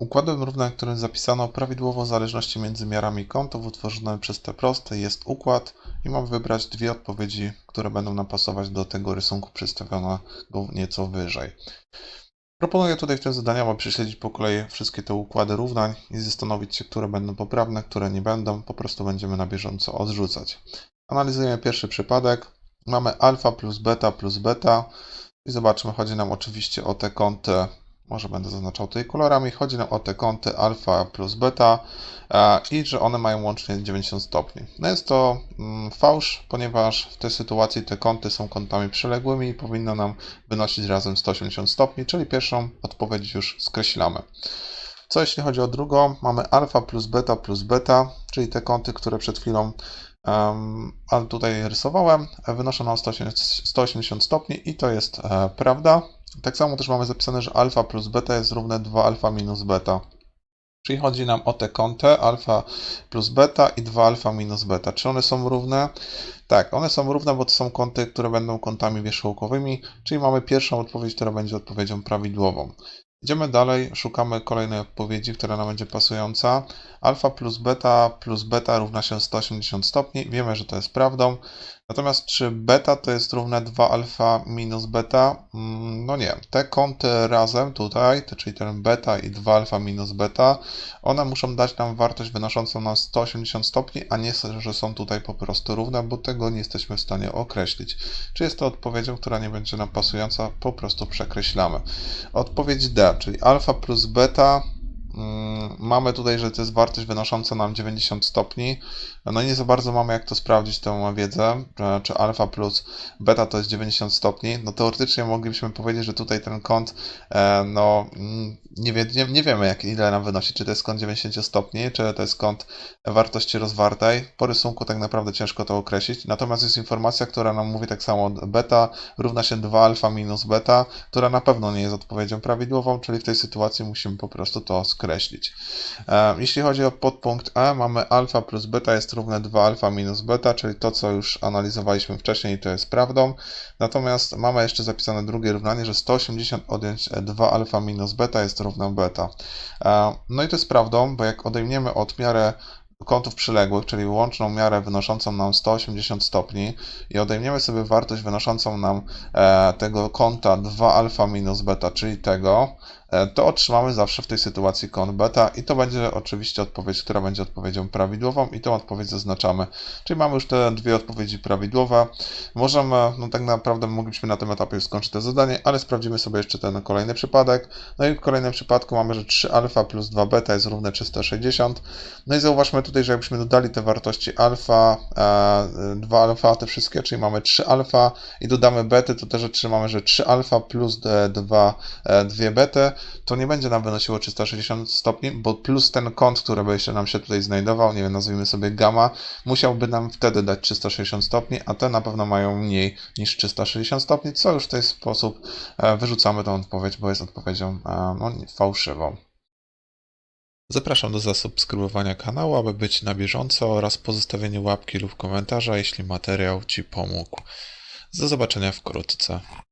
Układem równań, którym zapisano prawidłową zależności między miarami kątów utworzonymi przez te proste jest układ i mam wybrać dwie odpowiedzi, które będą nam pasować do tego rysunku przedstawionego nieco wyżej. Proponuję tutaj w tym zadaniu, prześledzić po kolei wszystkie te układy równań i zastanowić się, które będą poprawne, które nie będą. Po prostu będziemy na bieżąco odrzucać. Analizujemy pierwszy przypadek. Mamy alfa plus beta plus beta i zobaczmy, chodzi nam oczywiście o te kąty, może będę zaznaczał tutaj kolorami, chodzi nam o te kąty alfa plus beta e, i że one mają łącznie 90 stopni. No jest to mm, fałsz, ponieważ w tej sytuacji te kąty są kątami przyległymi i powinno nam wynosić razem 180 stopni, czyli pierwszą odpowiedź już skreślamy. Co jeśli chodzi o drugą? Mamy alfa plus beta plus beta, czyli te kąty, które przed chwilą um, tutaj rysowałem, wynoszą nam 180 stopni i to jest e, prawda. Tak samo też mamy zapisane, że alfa plus beta jest równe 2 alfa minus beta. Czyli chodzi nam o te kąty alfa plus beta i 2 alfa minus beta. Czy one są równe? Tak, one są równe, bo to są kąty, które będą kątami wierzchołkowymi, czyli mamy pierwszą odpowiedź, która będzie odpowiedzią prawidłową. Idziemy dalej, szukamy kolejnej odpowiedzi, która nam będzie pasująca. Alfa plus beta plus beta równa się 180 stopni. Wiemy, że to jest prawdą. Natomiast czy beta to jest równe 2 alfa minus beta? Mm, No nie. Te kąty razem tutaj, czyli ten beta i 2 alfa minus beta, one muszą dać nam wartość wynoszącą nam 180 stopni, a nie, że są tutaj po prostu równe, bo tego nie jesteśmy w stanie określić. Czy jest to odpowiedzią, która nie będzie nam pasująca? Po prostu przekreślamy. Odpowiedź D, czyli alfa plus beta Mamy tutaj, że to jest wartość wynosząca nam 90 stopni. No i nie za bardzo mamy jak to sprawdzić, tę wiedzę, e, czy alfa plus beta to jest 90 stopni. No teoretycznie moglibyśmy powiedzieć, że tutaj ten kąt, e, no mm, nie, wie, nie, nie wiemy jak, ile nam wynosi, czy to jest kąt 90 stopni, czy to jest kąt wartości rozwartej. Po rysunku tak naprawdę ciężko to określić. Natomiast jest informacja, która nam mówi tak samo, beta równa się 2 alfa minus beta, która na pewno nie jest odpowiedzią prawidłową, czyli w tej sytuacji musimy po prostu to skreślić. E, Jeśli chodzi o podpunkt E, mamy alfa plus beta jest równe 2 alfa minus beta, czyli to, co już analizowaliśmy wcześniej, to jest prawdą. Natomiast mamy jeszcze zapisane drugie równanie, że 180 odjąć 2 alfa minus beta jest równe beta. E, No i to jest prawdą, bo jak odejmiemy od miarę kątów przyległych, czyli łączną miarę wynoszącą nam 180 stopni i odejmiemy sobie wartość wynoszącą nam e, tego kąta 2 alfa minus beta, czyli tego, e, to otrzymamy zawsze w tej sytuacji kąt beta i to będzie oczywiście odpowiedź, która będzie odpowiedzią prawidłową i tą odpowiedź zaznaczamy. Czyli mamy już te dwie odpowiedzi prawidłowe. Możemy, no tak naprawdę moglibyśmy na tym etapie już skończyć to zadanie, ale sprawdzimy sobie jeszcze ten kolejny przypadek. No i w kolejnym przypadku mamy, że 3 alfa plus 2 beta jest równe 360. No i zauważmy tutaj, że jakbyśmy dodali te wartości alfa, e, 2 alfa, te wszystkie, czyli mamy 3 alfa i dodamy bety, to też otrzymamy, że 3 alfa plus 2, 2 bety, to nie będzie nam wynosiło 360 stopni, bo plus ten kąt, który by jeszcze nam się tutaj znajdował, nie wiem, nazwijmy sobie gamma, musiałby nam wtedy dać 360 stopni, a te na pewno mają mniej niż 360 stopni, co już w ten sposób e, wyrzucamy tą odpowiedź, bo jest odpowiedzią e, no, fałszywą. Zapraszam do zasubskrybowania kanału, aby być na bieżąco oraz pozostawienia łapki lub komentarza, jeśli materiał Ci pomógł. Do zobaczenia wkrótce.